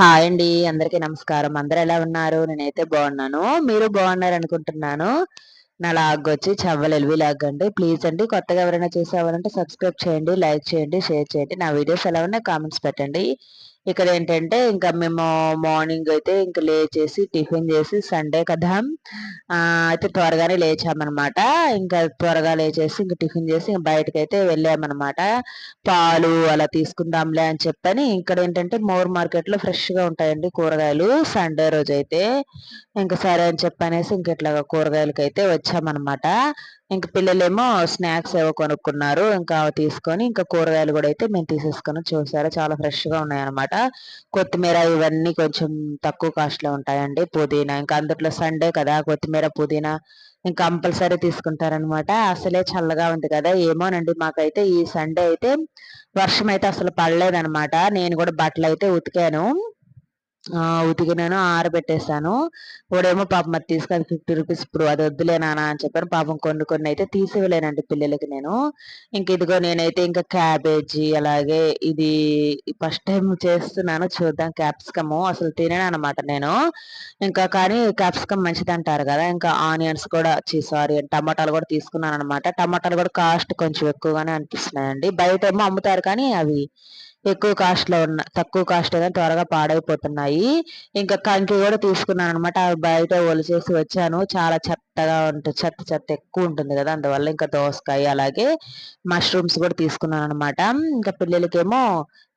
Hi అండి అందరికీ నమస్కారం. అందరు ఎలా ఉన్నారు? నేనైతే బాగున్నాను. మీరు బాగున్నారు అనుకుంటున్నాను. నా లాగ్ వచ్చి చవ్వలు ఎల్వి లాగ్ అండి. ప్లీజ్ అండి కొత్తగా ఎవరైనా చూసేవారంటే సబ్స్క్రైబ్ చేయండి లైక్ చేయండి షేర్ చేయండి. నా వీడియోస్ ఎలా ఉన్నాయి కామెంట్స్ పెట్టండి. ఇక్కడ ఏంటంటే ఇంకా మేము మార్నింగ్ అయితే ఇంకా లేచేసి టిఫిన్ చేసి సండే కదా. అయితే త్వరగానే లేచామన్నమాట. ఇంకా త్వరగా లేచేసి ఇంకా టిఫిన్ చేసి ఇంకా బయటకు అయితే వెళ్ళామన్నమాట. పాలు అలా తీసుకుందాంలే అని చెప్పని ఇక్కడ ఏంటంటే మోర్ మార్కెట్లో ఫ్రెష్గా ఉంటాయండి కూరగాయలు సండే రోజు అయితే ఇంకా సరే అని చెప్పనేసి ఇంక ఇట్లా కూరగాయలకి అయితే వచ్చామన్నమాట. ఇంక పిల్లలేమో స్నాక్స్ ఏవో కొనుక్కున్నారు ఇంకా తీసుకొని ఇంకా కూరగాయలు కూడా అయితే మేము తీసేసుకొని చూసారా చాలా ఫ్రెష్గా ఉన్నాయన్నమాట. కొత్తిమీర ఇవన్నీ కొంచెం తక్కువ కాస్ట్లో ఉంటాయండి పుదీనా. ఇంకా అందుట్లో సండే కదా కొత్తిమీర పుదీనా ఇంకా కంపల్సరీ తీసుకుంటారనమాట అసలే చల్లగా ఉంది కదా ఏమోనండి మాకైతే ఈ సండే అయితే వర్షం అయితే అసలు పడలేదనమాట నేను కూడా బట్టలు అయితే ఉతికాను. ఉతికినాను ఆరబెట్టేసాను. వాడేమో పాపం అది తీసుకొని ఫిఫ్టీ రూపీస్ ఇప్పుడు అది వద్దులే నానా అని చెప్పాను. పాపం కొన్ని కొన్ని అయితే తీసివ్వలేనండి పిల్లలకి నేను. ఇంక ఇదిగో నేనైతే ఇంకా క్యాబేజీ అలాగే ఇది ఫస్ట్ టైం చేస్తున్నాను చూద్దాం క్యాప్సికము. అసలు తినేను అనమాట నేను. ఇంకా కానీ క్యాప్సికమ్ మంచిది అంటారు కదా ఇంకా ఆనియన్స్ కూడా సారీ టమాటాలు కూడా తీసుకున్నాను అనమాట టమాటాలు కూడా కాస్ట్ కొంచెం ఎక్కువగానే అనిపిస్తున్నాయండి. బయట ఏమో అమ్ముతారు కానీ అవి ఎక్కువ కాస్ట్లో ఉన్న తక్కువ కాస్ట్గా త్వరగా పాడైపోతున్నాయి. ఇంకా కంకి కూడా తీసుకున్నాను అనమాట అవి బయట ఒలిచేసి వచ్చాను. చాలా చెత్తగా ఉంటుంది చెత్త చెత్త ఎక్కువ ఉంటుంది కదా అందువల్ల ఇంకా దోసకాయ అలాగే మష్రూమ్స్ కూడా తీసుకున్నాను అనమాట ఇంకా పిల్లలకేమో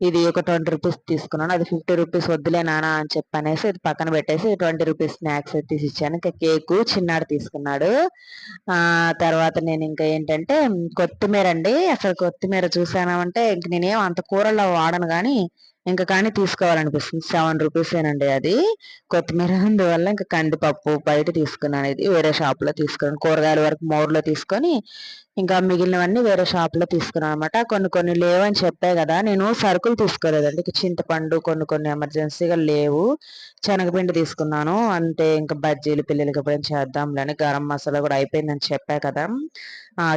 ఇది ఒక ట్వంటీ రూపీస్ తీసుకున్నాను. అది ఫిఫ్టీ రూపీస్ వద్దులే నానా అని చెప్పనేసి ఇది పక్కన పెట్టేసి ట్వంటీ రూపీస్ స్నాక్స్ తీసి ఇచ్చాను ఇంకా కేకు చిన్నాడు తీసుకున్నాడు. ఆ తర్వాత నేను ఇంకా ఏంటంటే కొత్తిమీర అండి. అసలు కొత్తిమీర చూసానంటే ఇంక నేనేం అంత కూరల్లో వాడను కానీ ఇంకా కానీ తీసుకోవాలనిపిస్తుంది. సెవెన్ రూపీసేనండి అది. కొత్తిమీర అందువల్ల ఇంకా కందిపప్పు బయట తీసుకున్నాను ఇది వేరే షాప్లో తీసుకున్నాను. కూరగాయల వరకు మోర్లో తీసుకొని ఇంకా మిగిలినవన్నీ వేరే షాప్లో తీసుకున్నాను అనమాట కొన్ని కొన్ని లేవని చెప్పాయి కదా నేను సరుకులు తీసుకోలేదండి. చింతపండు కొన్ని కొన్ని ఎమర్జెన్సీగా లేవు. శనగపిండి తీసుకున్నాను. అంటే ఇంకా బజ్జీలు పిల్లలకి ఎప్పుడైనా చేద్దాంలేని గరం మసాలా కూడా అయిపోయిందని చెప్పా కదా.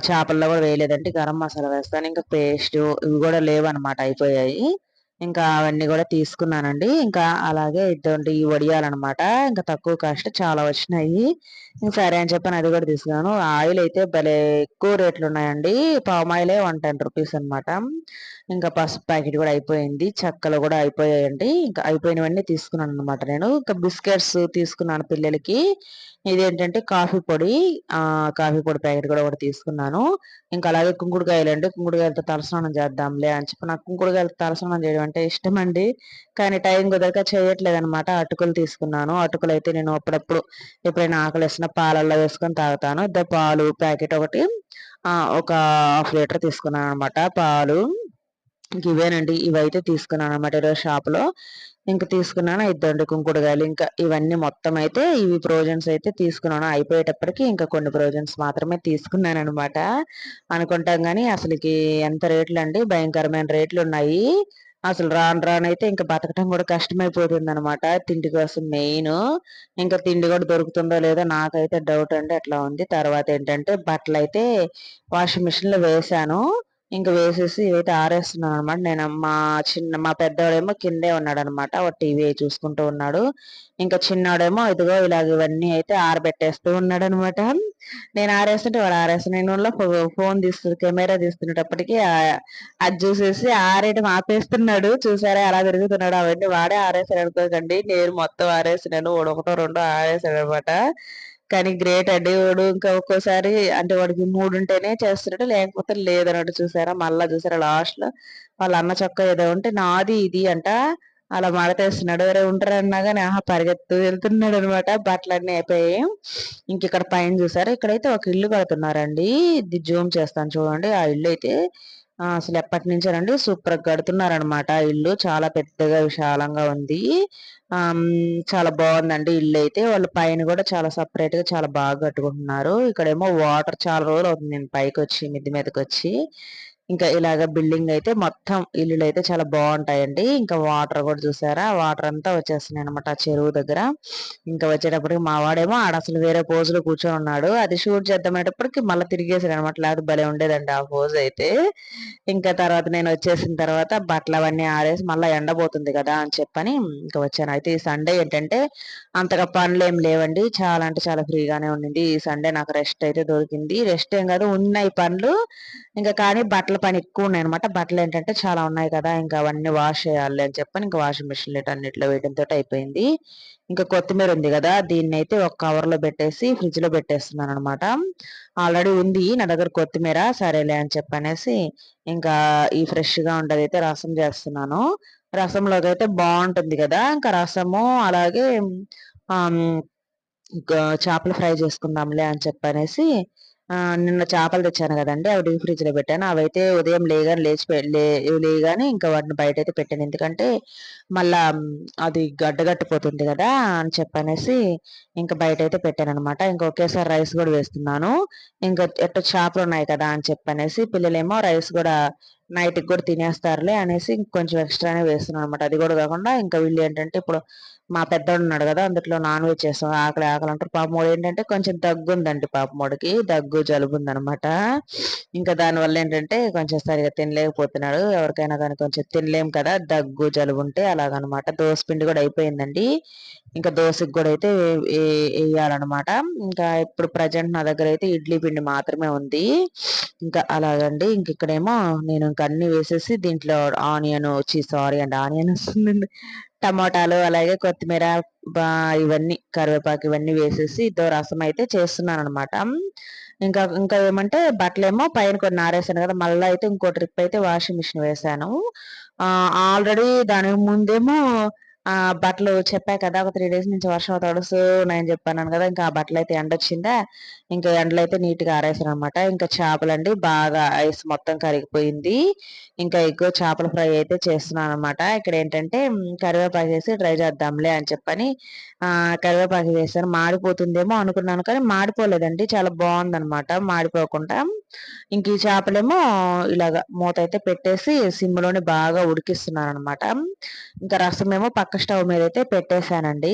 చేపల్లో కూడా వేయలేదంటే గరం మసాలా వేస్తాను. ఇంకా పేస్ట్ ఇవి కూడా లేవు అనమాట అయిపోయాయి. ఇంకా అవన్నీ కూడా తీసుకున్నానండి. ఇంకా అలాగే ఇటువంటి ఈ వడియాలన్నమాట ఇంకా తక్కువ కాస్ట్ చాలా వచ్చినాయి. సరే అని చెప్పి అది కూడా తీసుకున్నాను. ఆయిల్ అయితే భలే ఎక్కువ రేట్లు ఉన్నాయండి. పామ్ ఆయిలే వన్ టెన్ రూపీస్ అనమాట ఇంకా పసుపు ప్యాకెట్ కూడా అయిపోయింది. చెక్కలు కూడా అయిపోయాయండి. ఇంకా అయిపోయినవన్నీ తీసుకున్నాను అనమాట నేను. ఇంకా బిస్కెట్స్ తీసుకున్నాను పిల్లలకి. ఇదేంటంటే కాఫీ పొడి. కాఫీ పొడి ప్యాకెట్ కూడా ఒకటి తీసుకున్నాను. ఇంకా అలాగే కుంకుడుకాయలు అండి. కుంకుడుకాయలతో తలస్నానం చేద్దాంలే అని చెప్పి నాకు కుంకుడుకాయలతో తలస్నానం చేయడం అంటే ఇష్టం అండి. కానీ టైం కుదరక చేయట్లేదు అనమాట అటుకులు తీసుకున్నాను. అటుకులు అయితే నేను అప్పుడప్పుడు ఎప్పుడైనా ఆకలి పాలల్లో వేసుకొని తాగుతాను. ఇద్దరు పాలు ప్యాకెట్ ఒకటి ఒక హాఫ్ లీటర్ తీసుకున్నాను అనమాట పాలు ఇవేనండి. ఇవైతే తీసుకున్నాను అనమాట ఈరోజు షాప్లో. ఇంకా తీసుకున్నాను ఇద్దండి కుంకుడుగాయలు. ఇంకా ఇవన్నీ మొత్తం అయితే ఇవి ప్రోజన్స్ అయితే తీసుకున్నాను. అయిపోయేటప్పటికి ఇంకా కొన్ని ప్రోజన్స్ మాత్రమే తీసుకున్నాను అనమాట అనుకుంటాం కానీ అసలుకి ఎంత రేట్లు అండి భయంకరమైన రేట్లు ఉన్నాయి అసలు రాను రాను అయితే ఇంకా బతకటం కూడా కష్టమైపోతుంది అనమాట తిండి కోసం మెయిన్. ఇంకా తిండి కూడా దొరుకుతుందో లేదో నాకైతే డౌట్ అండి అట్లా ఉంది. తర్వాత ఏంటంటే బట్టలు అయితే వాషింగ్ మిషన్లో వేశాను వేసాను. ఇంకా వేసేసి ఇవైతే ఆరేస్తున్నాను అనమాట నేను మా చిన్న మా పెద్దవాడేమో కిందే ఉన్నాడు అనమాట టీవీ చూసుకుంటూ ఉన్నాడు. ఇంకా చిన్నవాడేమో ఇదిగో ఇలాగ ఇవన్నీ అయితే ఆరబెట్టేస్తూ ఉన్నాడు అనమాట నేను ఆరేస్తుంటే వాడు ఆరేస్తాను నేను ఫోన్ తీస్తుంది కెమెరా తీస్తున్నప్పటికీ అది చూసేసి ఆరేయడం ఆపేస్తున్నాడు. చూసారా అలా తిరుగుతున్నాడు. అవన్నీ వాడే ఆరేసాడు అనుకోకండి. నేను మొత్తం ఆరేసినాను. ఒకటో రెండో ఆరేసాడు అనమాట కానీ గ్రేట్ అండి. వాడు ఇంకా ఒక్కోసారి అంటే వాడికి మూడు ఉంటేనే చేస్తున్నాడు లేకపోతే లేదన్నట్టు చూసారా? మళ్ళా చూసారా లాస్ట్లో వాళ్ళ అన్న చొక్క ఏదో ఉంటే నాది ఇది అంట. అలా మడతేస్తున్నాడు. ఎవరే ఉంటారన్నా కానీ ఆహా పరిగెత్తు వెళ్తున్నాడు అనమాట బట్టలన్నీ అయిపోయాయి. ఇంక ఇక్కడ పైన చూసారు? ఇక్కడైతే ఒక ఇల్లు కడుతున్నారండి. ఇది జూమ్ చేస్తాను చూడండి. ఆ ఇల్లు అయితే అసలు ఎప్పటి నుంచేనండి సూపర్ కడుతున్నారనమాట ఇల్లు. చాలా పెద్దగా విశాలంగా ఉంది. చాలా బాగుందండి ఇల్లు అయితే. వాళ్ళు పైన కూడా చాలా సపరేట్గా చాలా బాగా కట్టుకుంటున్నారు. ఇక్కడేమో వాటర్ చాలా రోజులు అవుతుంది నేను పైకి వచ్చి మిద్ది మీదకి వచ్చి ఇంకా ఇలాగ బిల్డింగ్ అయితే మొత్తం ఇల్లులు అయితే చాలా బాగుంటాయండి. ఇంకా వాటర్ కూడా చూసారా? వాటర్ అంతా వచ్చేస్తున్నాయి అనమాట చెరువు దగ్గర. ఇంకా వచ్చేటప్పటికి మా వాడేమో ఆడ అసలు వేరే పోజులో కూర్చొని ఉన్నాడు. అది షూట్ చేద్దామనేటప్పటికి మళ్ళీ తిరిగేసాడు అనమాట లేకపోతే భలే ఉండేదండి ఆ పోజ్ అయితే. ఇంకా తర్వాత నేను వచ్చేసిన తర్వాత బట్టలు అవన్నీ ఆరేసి మళ్ళీ ఎండబోతుంది కదా అని చెప్పని ఇంకా వచ్చాను. అయితే ఈ సండే ఏంటంటే అంతగా పనులు ఏం లేవండి. చాలా అంటే చాలా ఫ్రీగానే ఉండింది. ఈ సండే నాకు రెస్ట్ అయితే దొరికింది. రెస్ట్ ఏం కాదు ఉన్నాయి పనులు. ఇంకా కానీ బట్టలు పని ఎక్కువ ఉన్నాయి అనమాట బట్టలు ఏంటంటే చాలా ఉన్నాయి కదా ఇంకా అవన్నీ వాష్ చేయాలి అని చెప్పని ఇంకా వాషింగ్ మిషన్ అన్నిట్లో వేయడంతో అయిపోయింది. ఇంకా కొత్తిమీర ఉంది కదా దీన్ని అయితే ఒక కవర్లో పెట్టేసి ఫ్రిడ్జ్లో పెట్టేస్తున్నాను అనమాట ఆల్రెడీ ఉంది నా దగ్గర కొత్తిమీర సరేలే అని చెప్పనేసి ఇంకా ఈ ఫ్రెష్గా ఉండేది అయితే రసం చేస్తున్నాను. రసంలోకి అయితే బాగుంటుంది కదా ఇంకా రసము అలాగే చేపలు ఫ్రై చేసుకుందాంలే అని చెప్పనేసి నిన్న చేపలు తెచ్చాను కదండి అవి డీప్ ఫ్రిడ్జ్లో పెట్టాను. అవైతే ఉదయం లేగానే లేచి లేగానే ఇంకా వాటిని బయట అయితే పెట్టాను. ఎందుకంటే మళ్ళా అది గడ్డగట్టిపోతుంది కదా అని చెప్పనేసి ఇంకా బయట అయితే పెట్టాను అనమాట ఇంకా ఒకేసారి రైస్ కూడా వేస్తున్నాను. ఇంకా ఎట్ట చేపలు ఉన్నాయి కదా అని చెప్పనేసి పిల్లలేమో రైస్ కూడా నైట్కి కూడా తినేస్తారులే అనేసి కొంచెం ఎక్స్ట్రానే వేస్తున్నాను అనమాట అది కూడా కాకుండా ఇంకా వీళ్ళు ఏంటంటే ఇప్పుడు మా పెద్దోడు ఉన్నాడు కదా అందులో నాన్ వెజ్ చేస్తాం ఆకలి ఆకలి అంటారు. పాపమోడు ఏంటంటే కొంచెం దగ్గు ఉందండి పాపమోడికి దగ్గు జలుబు ఉందనమాట ఇంకా దానివల్ల ఏంటంటే కొంచెం సరిగా తినలేకపోతున్నాడు. ఎవరికైనా కానీ కొంచెం తినలేం కదా దగ్గు జలుబు ఉంటే అలాగనమాట. దోశ పిండి కూడా అయిపోయిందండి. ఇంకా దోశకి కూడా అయితే వేయాలన్నమాట. ఇంకా ఇప్పుడు ప్రజెంట్ నా దగ్గర అయితే ఇడ్లీ పిండి మాత్రమే ఉంది. ఇంకా అలాగండి. ఇంక ఇక్కడేమో నేను ఇంకా అన్ని వేసేసి దీంట్లో ఆనియన్ వచ్చి సారీ అండి ఆనియన్ వస్తుందండి. టమాటాలు అలాగే కొత్తిమీర ఇవన్నీ కరివేపాకు ఇవన్నీ వేసేసి ఇదో రసం అయితే చేస్తున్నాను అనమాట ఇంకా ఇంకా ఏమంటే బట్టలేమో పైన కొన్ని ఆరేసాను కదా మళ్ళీ అయితే ఇంకో ట్రిప్ అయితే వాషింగ్ మిషన్ వేసాను. ఆల్రెడీ దానికి ముందేమో ఆ బట్టలు చెప్పా కదా ఒక త్రీ డేస్ నుంచి వర్షం తడుస్తూ నేను చెప్పాను కదా ఇంకా ఆ బట్టలు అయితే ఎండ వచ్చిందా ఇంకా ఎండలు అయితే నీట్గా ఆరేసాను అనమాట ఇంకా చేపలండి బాగా ఐస్ మొత్తం కరిగిపోయింది. ఇంకా ఎక్కువ చేపల ఫ్రై అయితే చేస్తున్నాను అనమాట ఇక్కడ ఏంటంటే కరివేపాకు చేసి డ్రై చేద్దాంలే అని చెప్పని కరివేపాకు వేసాను మాడిపోతుందేమో అనుకున్నాను కానీ మాడిపోలేదండి. చాలా బాగుందనమాట మాడిపోకుండా. ఇంక ఈ చేపలేమో ఇలాగ మూత అయితే పెట్టేసి సిమ్లోనే బాగా ఉడికిస్తున్నాను అనమాట ఇంకా రసం ఏమో పక్క స్టవ్ మీద అయితే పెట్టేశానండి.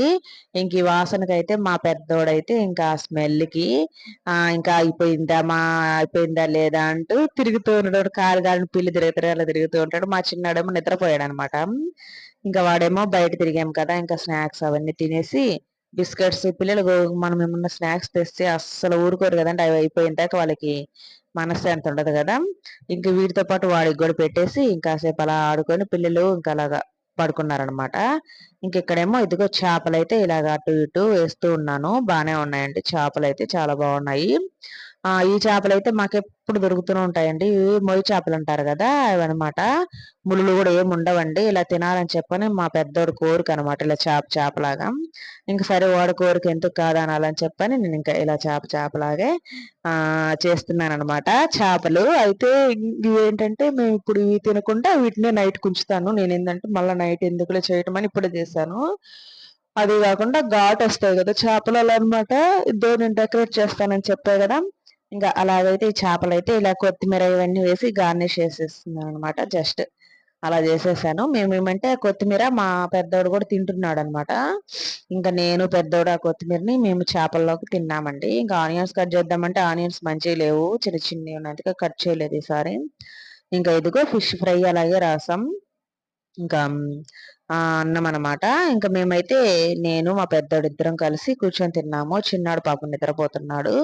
ఇంక ఈ వాసనకైతే మా పెద్దోడైతే ఇంకా స్మెల్కి ఇంకా అయిపోయిందా మా అయిపోయిందా లేదా అంటూ తిరుగుతూ ఉంటాడు కాలు పిల్లి తిరుగుతారు అలా తిరుగుతూ ఉంటాడు. మా చిన్నాడేమో నిద్రపోయాడు అనమాట ఇంకా వాడేమో బయట తిరిగాం కదా ఇంకా స్నాక్స్ అవన్నీ తినేసి బిస్కెట్స్ పిల్లలు మనం ఏమన్నా స్నాక్స్ తెస్తే అస్సలు ఊరుకోరు కదండి అవి అయిపోయిన దాకా వాళ్ళకి మనశ్శాంతి ఉండదు కదా. ఇంక వీటితో పాటు వాడికి కూడా పెట్టేసి ఇంకాసేపు అలా ఆడుకొని పిల్లలు ఇంకా అలాగా పడుకున్నారనమాట ఇంకెక్కడేమో ఇదిగో చేపలు అయితే ఇలాగ అటు ఇటు వేస్తూ ఉన్నాను బాగానే ఉన్నాయండి చేపలు అయితే చాలా బాగున్నాయి. ఈ చేపలు అయితే మాకు ఎప్పుడు దొరుకుతూనే ఉంటాయండి. ఇవి మొయ్యి చేపలు అంటారు కదా అనమాట ముళ్ళు కూడా ఏమి ఉండవండి. ఇలా తినాలని చెప్పని మా పెద్దోడు కోరిక అనమాట ఇలా చేప చేపలాగా. ఇంకా సరే వాడు కోరిక ఎందుకు కాదనాలని చెప్పని నేను ఇంకా ఇలా చేప చేపలాగే ఆ చేస్తున్నాను అనమాట చేపలు అయితే ఇవి ఏంటంటే మేము ఇప్పుడు ఇవి తినకుండా వీటినే నైట్ కుంచుతాను. నేను ఏంటంటే మళ్ళీ నైట్ ఎందుకులే చేయటం అని ఇప్పుడే చేశాను. అది కాకుండా ఘాట్ వస్తాయి కదా చేపలు అలా అనమాట ఇద్దరు నేను డెకరేట్ చేస్తానని చెప్పాయి కదా. ఇంకా అలాగైతే ఈ చేపలు అయితే ఇలా కొత్తిమీర ఇవన్నీ వేసి గార్నిష్ చేసేస్తున్నాను అనమాట జస్ట్ అలా చేసేసాను. మేము ఏమంటే కొత్తిమీర మా పెద్దోడు కూడా తింటున్నాడు అనమాట ఇంకా నేను పెద్దోడు ఆ కొత్తిమీరని మేము చేపల్లోకి తిన్నామండి. ఇంకా ఆనియన్స్ కట్ చేద్దామంటే ఆనియన్స్ మంచిగా లేవు చిన్న చిన్నవి ఉన్నందుకే కట్ చేయలేదు ఈసారి. ఇంకా ఇదిగో ఫిష్ ఫ్రై అలాగే రాసాం. ఇంకా అన్నం అనమాట ఇంకా మేమైతే నేను మా పెద్దోడు ఇద్దరం కలిసి కూర్చొని తిన్నాము. చిన్నాడు పాపం నిద్రపోతున్నాడు.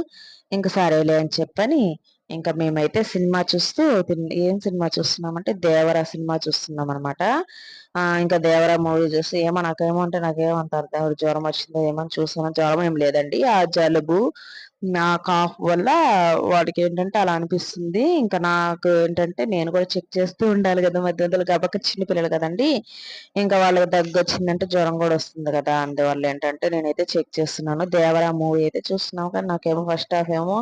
ఇంకా సరేలే అని చెప్పని ఇంకా మేమైతే సినిమా చూస్తూ ఏం సినిమా చూస్తున్నామంటే దేవరా సినిమా చూస్తున్నాం అనమాట ఇంకా దేవరా మూవీ చూసి ఏమో నాకేమో అంటే నాకేమంటారు దేవుడు జ్వరం వచ్చిందో ఏమని చూస్తున్నా జ్వరం ఏం లేదండి. ఆ జలుబు నా కాఫ్ వల్ల వాడికి ఏంటంటే అలా అనిపిస్తుంది. ఇంకా నాకు ఏంటంటే నేను కూడా చెక్ చేస్తూ ఉండాలి కదా మధ్య మధ్యలో కాబట్టి చిన్న పిల్లలు కదండి. ఇంకా వాళ్ళకి దగ్గు వచ్చిందంటే జ్వరం కూడా వస్తుంది కదా. అందువల్ల ఏంటంటే నేనైతే చెక్ చేస్తున్నాను. దేవరా మూవీ అయితే చూస్తున్నాం కానీ నాకేమో ఫస్ట్ హాఫ్ ఏమో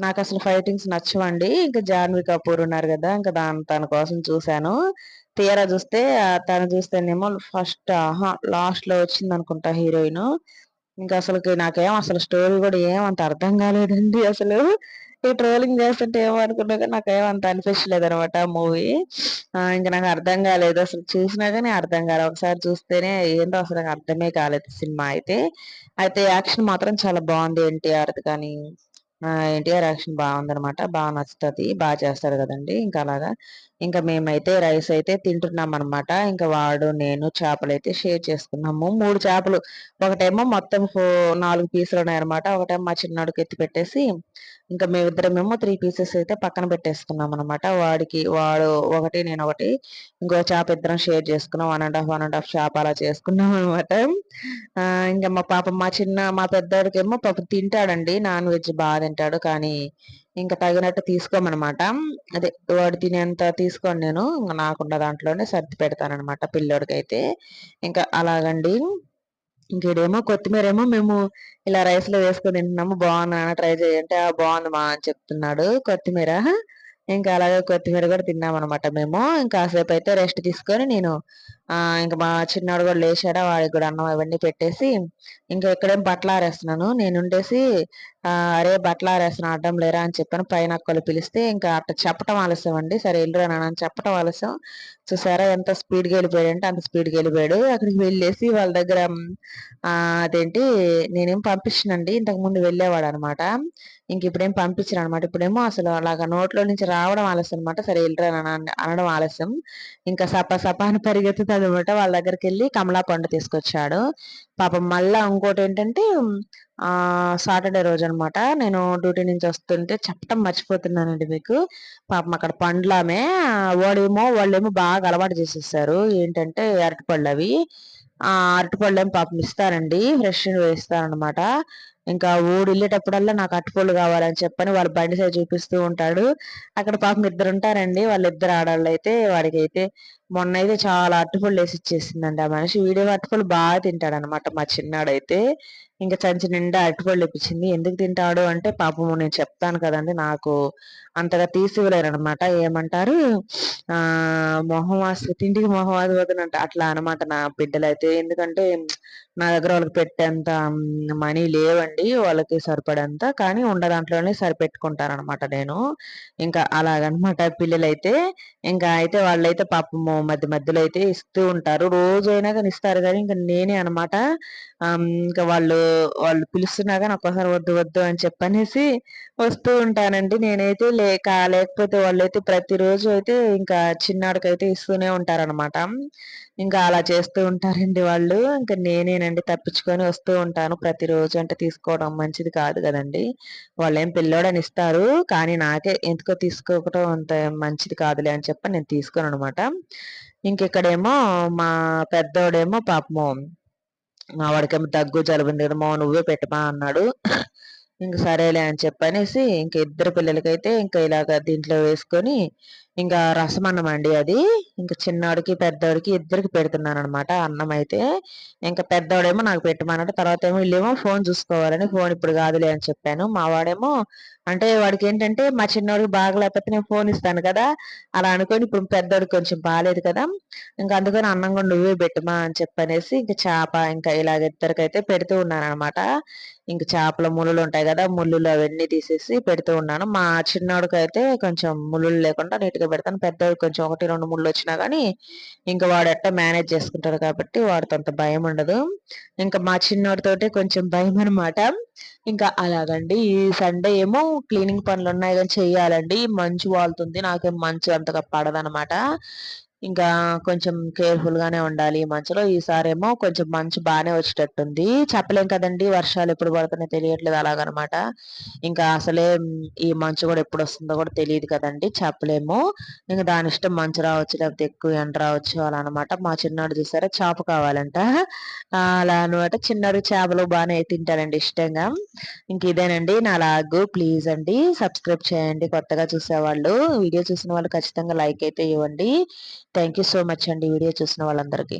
నాకు అసలు ఫైటింగ్స్ నచ్చవండి. ఇంకా జాన్వి కపూర్ ఉన్నారు కదా ఇంకా దాని తన కోసం చూశాను. తీరా చూస్తే తను చూస్తేనేమో ఫస్ట్ లాస్ట్లో వచ్చింది అనుకుంటా హీరోయిన్. ఇంకా అసలు నాకేం అసలు స్టోరీ కూడా ఏమంత అర్థం కాలేదండి అసలు. ఈ ట్రోలింగ్ చేస్తుంటే ఏమో కానీ నాకు ఏమంత అనిపించలేదు అనమాట మూవీ. ఇంకా నాకు అర్థం కాలేదు. అసలు చూసినా కానీ అర్థం కాలేదు ఒకసారి చూస్తేనే ఏంటో అసలు నాకు అర్థమే కాలేదు సినిమా అయితే. అయితే యాక్షన్ మాత్రం చాలా బాగుంది ఎన్టీఆర్ కానీ. ఎన్టీఆర్ యాక్షన్ బాగుందనమాట. బాగా నచ్చుతుంది. బాగా చేస్తారు కదండి. ఇంకా అలాగా. ఇంకా మేమైతే రైస్ అయితే తింటున్నాం అనమాట ఇంకా వాడు నేను చేపలు అయితే షేర్ చేసుకున్నాము. మూడు చేపలు. ఒకటేమో మొత్తం నాలుగు పీసులు ఉన్నాయన్నమాట ఒకటేమో మా చిన్నోడికి ఎత్తి పెట్టేసి ఇంకా మేమిద్దరమేమో త్రీ పీసెస్ అయితే పక్కన పెట్టేసుకున్నాం అనమాట వాడికి వాడు ఒకటి నేను ఒకటి. ఇంకో చేప ఇద్దరం షేర్ చేసుకున్నాం. One and half one and half చేప అలా చేసుకున్నాం అనమాట ఇంకా మా పాప మా చిన్న మా పెద్దవాడికేమో పాప తింటాడండి నాన్ వెజ్ బాగా తింటాడు కానీ ఇంకా తగినట్టు తీసుకోమనమాట. అదే వాడు తినేంత తీసుకోండి నేను నాకున్న దాంట్లోనే సర్ది పెడతానమాట పిల్లోడికి అయితే ఇంకా అలాగండి. ఇంకేడేమో కొత్తిమీర ఏమో మేము ఇలా రైస్లో వేసుకొని తింటున్నాము బాగున్నా ట్రై చేయంటే ఆ బాగుంది మా అని చెప్తున్నాడు కొత్తిమీర. ఇంకా అలాగే కొత్తిమీర కూడా తిన్నాం అనమాట మేము. ఇంకా కాసేపు అయితే రెస్ట్ తీసుకొని నేను ఇంకా మా చిన్నాడు కూడా లేచాడా వాడికి కూడా అన్నం అవన్నీ పెట్టేసి ఇంకా ఇక్కడేం బట్టలు ఆరేస్తున్నాను. నేను ఉండేసి అరే బట్టలు ఆరేస్తున్నా అడ్డం లేరా అని చెప్పాను. పైన అక్కలు పిలిస్తే ఇంకా అట్ట చెప్పటం ఆలస్యం అండి. సరే వెళ్ళిరా అని చెప్పటం ఆలస్యం. చూసారా ఎంత స్పీడ్గా వెళ్ళిపోయాడు అంటే అంత స్పీడ్గా వెళ్ళిపోయాడు. అక్కడికి వెళ్ళేసి వాళ్ళ దగ్గర అదేంటి నేనేం పంపించినండి. ఇంతకు ముందు వెళ్ళేవాడు అనమాట ఇంక ఇప్పుడేం పంపించరు అనమాట ఇప్పుడేమో అసలు అలాగా నోట్లో నుంచి రావడం ఆలస్యం అనమాట సరే వెళ్ళిరా అనడం ఆలస్యం. ఇంకా సప సప అని పరిగెత్తుతుంది అనమాట వాళ్ళ దగ్గరికి వెళ్ళి కమలా పండు తీసుకొచ్చాడు. పాపం మళ్ళా ఇంకోటి ఏంటంటే ఆ సాటర్డే రోజు అనమాట నేను డ్యూటీ నుంచి వస్తుంటే చెప్పటం మర్చిపోతున్నానండి మీకు. పాపం అక్కడ పండ్లామే వాడేమో వాళ్ళేమో బాగా అలవాటు చేసేసారు. ఏంటంటే అరటిపళ్ళు అవి. ఆ అరటిపళ్ళు ఏమో పాపం ఇస్తారండి. ఫ్రెష్ వేస్తారనమాట ఇంకా ఊరు వెళ్ళేటప్పుడల్లా నాకు అరటిపళ్ళు కావాలని చెప్పని వాళ్ళ బండి సైజ్ చూపిస్తూ ఉంటాడు. అక్కడ పాపం ఇద్దరు ఉంటారండి వాళ్ళిద్దరు ఆడవాళ్ళు అయితే వాడికి అయితే మొన్న అయితే చాలా అరటిపళ్ళు వేసి ఇచ్చేసిందండి ఆ మనిషి. వీడియో అట్టుపళ్ళు బాగా తింటాడు అనమాట మా చిన్నాడైతే. ఇంకా చంచి నిండా అరటిపళ్ళు ఇప్పించింది ఎందుకు తింటాడు అంటే పాపము నేను చెప్తాను కదండి. నాకు అంతగా తీసివ్వలేరు అనమాట ఏమంటారు? ఆ మొహం తిండికి మొహం వదనంట అట్లా అనమాట నా బిడ్డలైతే. ఎందుకంటే నా దగ్గర వాళ్ళకి పెట్టేంత మనీ లేవండి. వాళ్ళకి సరిపడేంత. కానీ ఉండ దాంట్లోనే సరిపెట్టుకుంటారనమాట నేను. ఇంకా అలాగనమాట పిల్లలైతే. ఇంకా అయితే వాళ్ళైతే పాపము మధ్య మధ్యలో అయితే ఇస్తూ ఉంటారు. రోజు అయినా కానీ ఇస్తారు కానీ ఇంకా నేనే అనమాట ఇంకా వాళ్ళు వాళ్ళు పిలుస్తున్నా కానీ ఒక్కసారి వద్దు వద్దు అని చెప్పనేసి వస్తూ ఉంటానండి. నేనైతే లే లేక లేకపోతే వాళ్ళైతే ప్రతిరోజు అయితే ఇంకా చిన్నాడికైతే ఇస్తూనే ఉంటారనమాట ఇంకా అలా చేస్తూ ఉంటారండి వాళ్ళు. ఇంకా నేనేనండి తప్పించుకొని వస్తూ ఉంటాను ప్రతిరోజు. అంటే తీసుకోవడం మంచిది కాదు కదండి. వాళ్ళు ఏం పిల్లోడని ఇస్తారు. కానీ నాకే ఎందుకో తీసుకోకటం అంత మంచిది కాదులే అని చెప్పి నేను తీసుకోను అనమాట ఇంకెక్కడేమో మా పెద్దోడేమో పాపము మా వాడికేమో దగ్గు జలుబు మా నువ్వే పెట్టమా అన్నాడు. ఇంక సరేలే అని చెప్పనేసి ఇంక ఇద్దరు పిల్లలకైతే ఇంకా ఇలాగ దీంట్లో వేసుకొని ఇంకా రసం అన్నం అండి అది. ఇంకా చిన్నవాడికి పెద్దవాడికి ఇద్దరికి పెడుతున్నాను అనమాట అన్నం అయితే. ఇంకా పెద్దవాడేమో నాకు పెట్టమన్నట్టు తర్వాత ఏమో వీళ్ళేమో ఫోన్ చూసుకోవాలని ఫోన్ ఇప్పుడు కాదులే అని చెప్పాను. మా వాడేమో అంటే వాడికి ఏంటంటే మా చిన్నవాడికి బాగలేకపోతే నేను ఫోన్ ఇస్తాను కదా అలా అనుకొని ఇప్పుడు పెద్దవాడికి కొంచెం బాగాలేదు కదా ఇంకా అందుకని అన్నం కూడా నువ్వే పెట్టుమా అని చెప్పనేసి ఇంకా చేప ఇంకా ఇలాగ ఇద్దరికైతే పెడుతూ ఉన్నాను అనమాట ఇంక చేపల ముళ్ళు ఉంటాయి కదా ముళ్ళు అవన్నీ తీసేసి పెడుతూ ఉన్నాను. మా చిన్నోడికైతే అయితే కొంచెం ముళ్ళు లేకుండా నీట్గా పెడతాను. పెద్దవాడికి కొంచెం ఒకటి రెండు ముళ్ళు వచ్చినా కానీ ఇంకా వాడు ఎట్టా మేనేజ్ చేసుకుంటాడు కాబట్టి వాడితో అంత భయం ఉండదు. ఇంకా మా చిన్నోడితోటి కొంచెం భయం అనమాట ఇంకా అలాగండి. ఈ సండే ఏమో క్లీనింగ్ పనులు ఉన్నాయి కానీ చెయ్యాలండి. మంచు వాళ్తుంది. నాకేం మంచు అంతగా పడదనమాట ఇంకా కొంచెం కేర్ఫుల్గానే ఉండాలి ఈ మంచులో ఈసారేమో కొంచెం మంచు బాగానే వచ్చేటట్టుంది. చెప్పలేం కదండి వర్షాలు ఎప్పుడు పడుతున్నాయి తెలియట్లేదు అలాగనమాట. ఇంకా అసలే ఈ మంచు కూడా ఎప్పుడు వస్తుందో కూడా తెలియదు కదండి చెప్పలేము. ఇంకా దాని ఇష్టం మంచు రావచ్చు లేకపోతే ఎక్కువ ఎండ రావచ్చు అలా అనమాట మా చిన్నాడు చూసారా చేప కావాలంట. అలా అనమాట చిన్నాడు చేపలు బాగానే తింటారండి ఇష్టంగా. ఇంక ఇదేనండి నా లాగ్. ప్లీజ్ అండి సబ్స్క్రైబ్ చేయండి కొత్తగా చూసేవాళ్ళు. వీడియో చూసిన వాళ్ళు ఖచ్చితంగా లైక్ అయితే ఇవ్వండి. థ్యాంక్ యూ సో మచ్ అండి వీడియో చూసిన వాళ్ళందరికీ.